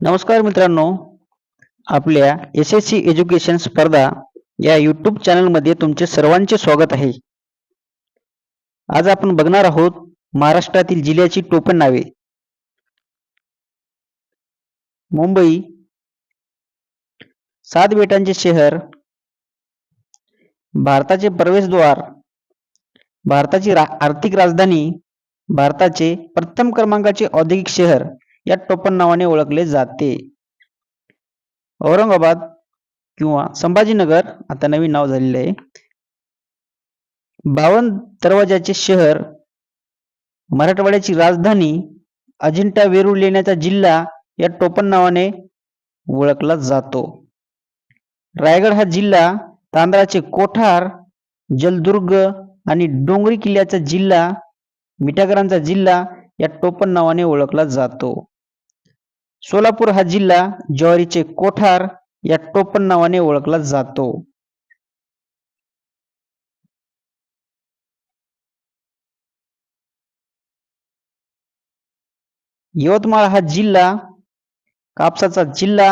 नमस्कार मित्रांनो आपल्या एस एस सी एज्युकेशन स्पर्धा या यूट्यूब चॅनलमध्ये तुमचे सर्वांचे स्वागत आहे. आज आपण बघणार आहोत महाराष्ट्रातील जिल्ह्याची टोपण नावे. मुंबई सात बेटांचे शहर भारताचे प्रवेशद्वार भारताची रा आर्थिक राजधानी भारताचे प्रथम क्रमांकाचे औद्योगिक शहर या टोपण नावाने ओळखले जाते. औरंगाबाद किंवा संभाजीनगर आता नवीन नाव झालेले आहे. बावन दरवाजाचे शहर मराठवाड्याची राजधानी अजिंठा वेरूळ लेण्याचा जिल्हा या टोपण नावाने ओळखला जातो. रायगड हा जिल्हा तांदळाचे कोठार जलदुर्ग आणि डोंगरी किल्ल्याचा जिल्हा मिठागरांचा जिल्हा या टोपण नावाने ओळखला जातो. सोलापूर हा जिल्हा ज्वारीचे कोठार या टोपण नावाने ओळखला जातो. यवतमाळ हा जिल्हा कापसाचा जिल्हा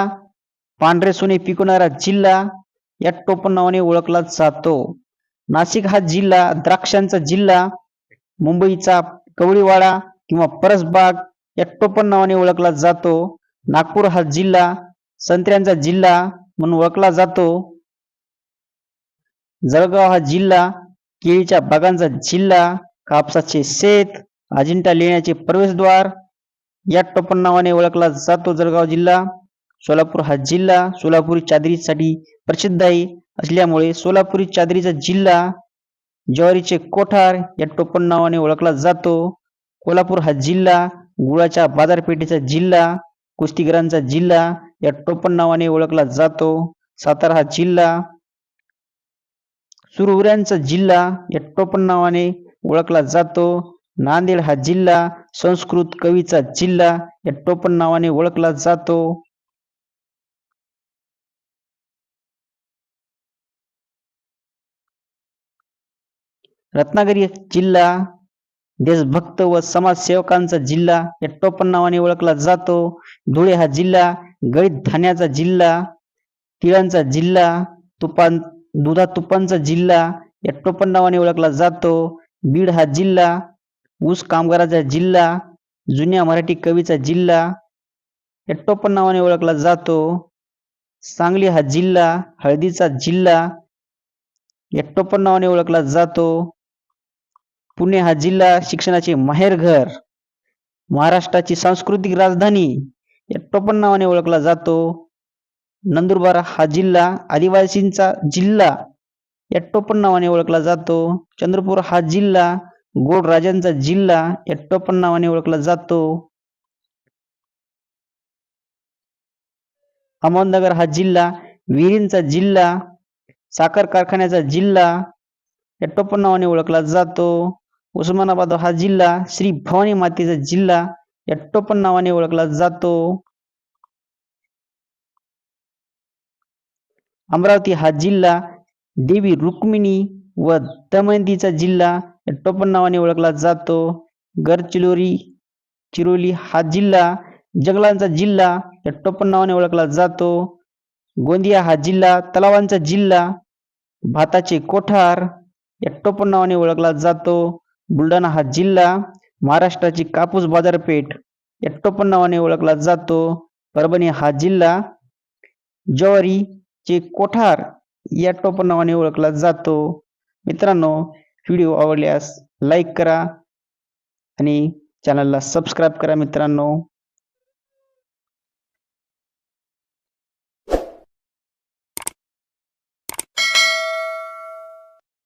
पांढरे सोने पिकवणारा जिल्हा या टोपण नावाने ओळखला जातो. नाशिक हा जिल्हा द्राक्षांचा जिल्हा मुंबईचा कवळीवाडा किंवा परसबाग या टोपण नावाने ओळखला जातो. नागपूर हा जिल्हा संत्र्यांचा जिल्हा म्हणून ओळखला जातो. जळगाव हा जिल्हा केळीच्या बागांचा जिल्हा कापसाचे शेत अजिंठा लेण्याचे प्रवेशद्वार या टोपण नावाने ओळखला जातो जळगाव जिल्हा. सोलापूर हा जिल्हा सोलापुरी चादरीसाठी प्रसिद्ध आहे. असल्यामुळे सोलापुरी चादरीचा जिल्हा ज्वारीचे कोठार या टोपण नावाने ओळखला जातो. कोल्हापूर हा जिल्हा गुळाच्या बाजारपेठेचा जिल्हा कुस्तीगरांचा जिल्हा या टोपण नावाने ओळखला जातो. सातारा हा जिल्हा सुरवऱ्यांचा जिल्हा या टोपण नावाने ओळखला जातो. नांदेड हा जिल्हा संस्कृत कवीचा जिल्हा या टोपण नावाने ओळखला जातो. रत्नागिरी जिल्हा देशभक्त व समाजसेवकांचा जिल्हा या टोपण नावाने ओळखला जातो. धुळे हा जिल्हा गळीत धान्याचा जिल्हा तिळांचा जिल्हा तुपां दुधा तुपांचा जिल्हा या टोपण नावाने ओळखला जातो. बीड हा जिल्हा ऊस कामगाराचा जिल्हा जुन्या मराठी कवीचा जिल्हा या टोपण नावाने ओळखला जातो. सांगली हा जिल्हा हळदीचा जिल्हा या टोपण नावाने ओळखला जातो. पुणे हा जिल्हा शिक्षणाचे माहेरघर महाराष्ट्राची सांस्कृतिक राजधानी या टोपण नावाने ओळखला जातो. नंदुरबार हा जिल्हा आदिवासींचा जिल्हा या टोपण नावाने ओळखला जातो. चंद्रपूर हा जिल्हा गोड राजांचा जिल्हा या टोपण नावाने ओळखला जातो. अहमदनगर हा जिल्हा विहिरींचा जिल्हा साखर कारखान्याचा जिल्हा या टोपण नावाने ओळखला जातो. उस्मानाबाद हा जिल्हा श्री भवानी मातेचा जिल्हा. या टोपण नावाने ओळखला जातो. अमरावती हा जिल्हा देवी रुक्मिणी व दमयंतीचा जिल्हा. या टोपण नावाने ओळखला जातो. गडचिरोली चिरोली हा जिल्हा जंगलांचा जिल्हा. या टोपण नावाने ओळखला जातो. गोंदिया हा जिल्हा तलावांचा जिल्हा. भाताचे कोठार या टोपण नावाने ओळखला जातो. बुलढाणा हा जिल्हा महाराष्ट्राची कापूस बाजारपेठ या टोपण नावाने ओळखला जातो. परभणी हा जिल्हा ज्वारीचे कोठार या टोपण नावाने ओळखला जातो. मित्रांनो व्हिडिओ आवडल्यास लाईक करा आणि चॅनलला सबस्क्राईब करा मित्रांनो.